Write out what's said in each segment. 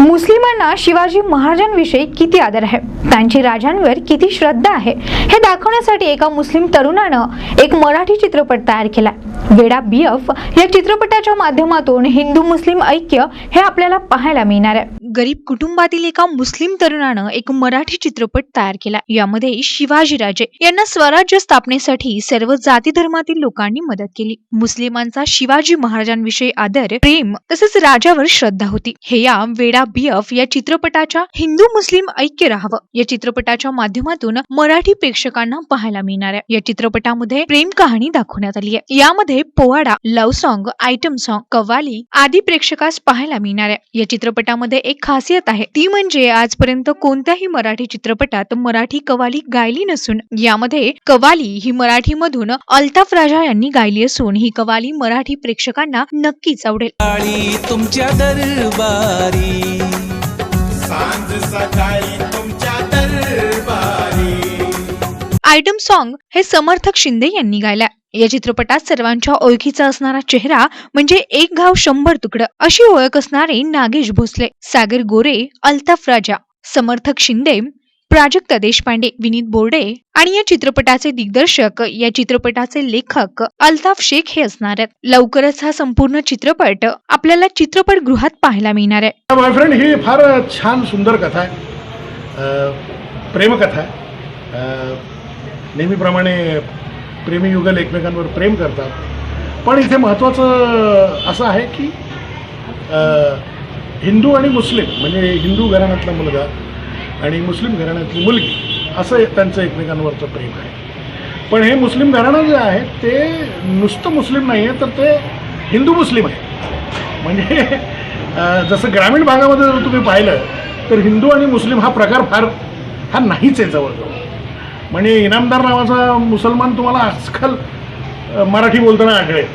मुस्लिमांना शिवाजी महाराजांविषयी किती आदर आहे? त्यांची राजांवर किती श्रद्धा आहे? हे दाखवण्यासाठी एका मुस्लिम तरुणानं एक मराठी चित्रपट तयार केला वेडा बीएफ या चित्रपटाच्या माध्यमातून हिंदू मुस्लिम ऐक्य हे आपल्याला पाहायला मिळणार आहे. गरीब कुटुंबातील एका मुस्लिम तरुणानं एक मराठी चित्रपट तयार केला. यामध्ये शिवाजीराजे यांना स्वराज्य स्थापनेसाठी सर्व जाती धर्मातील लोकांनी मदत केली. मुस्लिमांचा शिवाजी महाराजांविषयी आदर प्रेम तसेच राजावर श्रद्धा होती. हे या वेडा बीएफ या चित्रपटाच्या हिंदू मुस्लिम ऐक्य राहावं. या चित्रपटाच्या माध्यमातून मराठी प्रेक्षकांना पाहायला मिळणार आहे या चित्रपटामध्ये प्रेम कहाणी दाखवण्यात आली आहे. यामध्ये पोवाडा love song item song qawwali आदी प्रेक्षकास पाहायला मिळणार आहे या चित्रपटामध्ये एक खासियत आहे. ती म्हणजे आजपर्यंत कोणत्याही मराठी चित्रपटात मराठी कव्वाली गायली नसून यामध्ये कव्वाली ही मराठीमधून अल्ताफ राजा यांनी गायली असून ही कव्वाली मराठी प्रेक्षकांना नक्कीच आवडेल. तुमच्या दरबारी. आयटम सॉन्ग हे समर्थक शिंदे यांनी गायला या चित्रपटात सर्वांच्या ओळखीचा असणारा चेहरा म्हणजे एक घाव शंभर तुकडं अशी ओळख असणारे नागेश भोसले सागर गोरे अल्ताफ राजा समर्थक शिंदे प्राजक्ता देशपांडे विनीत बोर्डे आणि या चित्रपटाचे दिग्दर्शक या चित्रपटाचे लेखक अल्ताफ शेख हे असणार आहेत. लवकरच हा संपूर्ण चित्रपट आपल्याला चित्रपटगृहात पाहायला मिळणार आहे. बॉयफ्रेंड ही फार छान सुंदर कथा आहे. प्रेमकथा आहे. नेहमीप्रमाणे प्रेमी युगल एकमेकांवर प्रेम करतात. पण इथे महत्त्वाचं असं आहे की हिंदू आणि मुस्लिम म्हणजे हिंदू घराण्यातला मुलगा आणि मुस्लिम घराण्यातली मुलगी असं त्यांचं एकमेकांवरचं प्रेम आहे. पण हे मुस्लिम घराणं जे आहे ते नुसतं मुस्लिम नाही आहे तर ते हिंदू मुस्लिम आहे. म्हणजे जसं ग्रामीण भागामध्ये जर तुम्ही पाहिलं तर हिंदू आणि मुस्लिम हा प्रकार फार हा नाहीच आहे जवळजवळ. म्हणजे इनामदार नावाचा मुसलमान तुम्हाला आजकाल मराठी बोलताना आढळेल.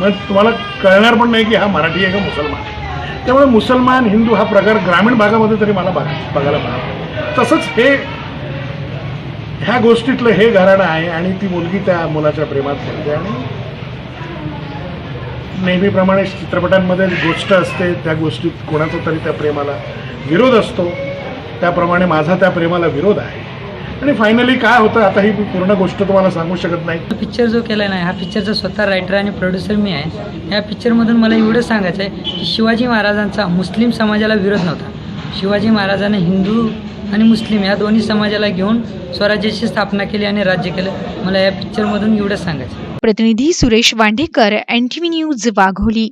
मग तुम्हाला कळणार पण नाही की हा मराठी आहे का मुसलमान त्यामुळे मुसलमान हिंदू हा प्रकार ग्रामीण भागामध्ये तरी मला बघा बघायला मिळाला तसंच हे ह्या गोष्टीतलं हे घराणं आहे आणि ती मुलगी त्या मुलाच्या प्रेमात पडते आणि नेहमीप्रमाणे चित्रपटांमध्ये गोष्ट असते त्या गोष्टीत कोणाचा तरी त्या प्रेमाला विरोध असतो. त्याप्रमाणे माझा त्या प्रेमाला विरोध आहे. आणि फायनली काय होतं आता ही पूर्ण गोष्ट तुम्हाला सांगू शकत नाही. पिक्चर जो केला आहे ना हा पिक्चरचा स्वतः रायटर आणि प्रोड्युसर मी आहे या पिक्चरमधून मला एवढं सांगायचं आहे की शिवाजी महाराजांचा मुस्लिम समाजाला विरोध नव्हता. शिवाजी महाराजांनी हिंदू आणि मुस्लिम या दोन्ही समाजाला घेऊन स्वराज्याची स्थापना केली आणि राज्य केलं. मला या पिक्चरमधून एवढं सांगायचं आहे. प्रतिनिधी सुरेश वांडेकर एन न्यूज वाघोली.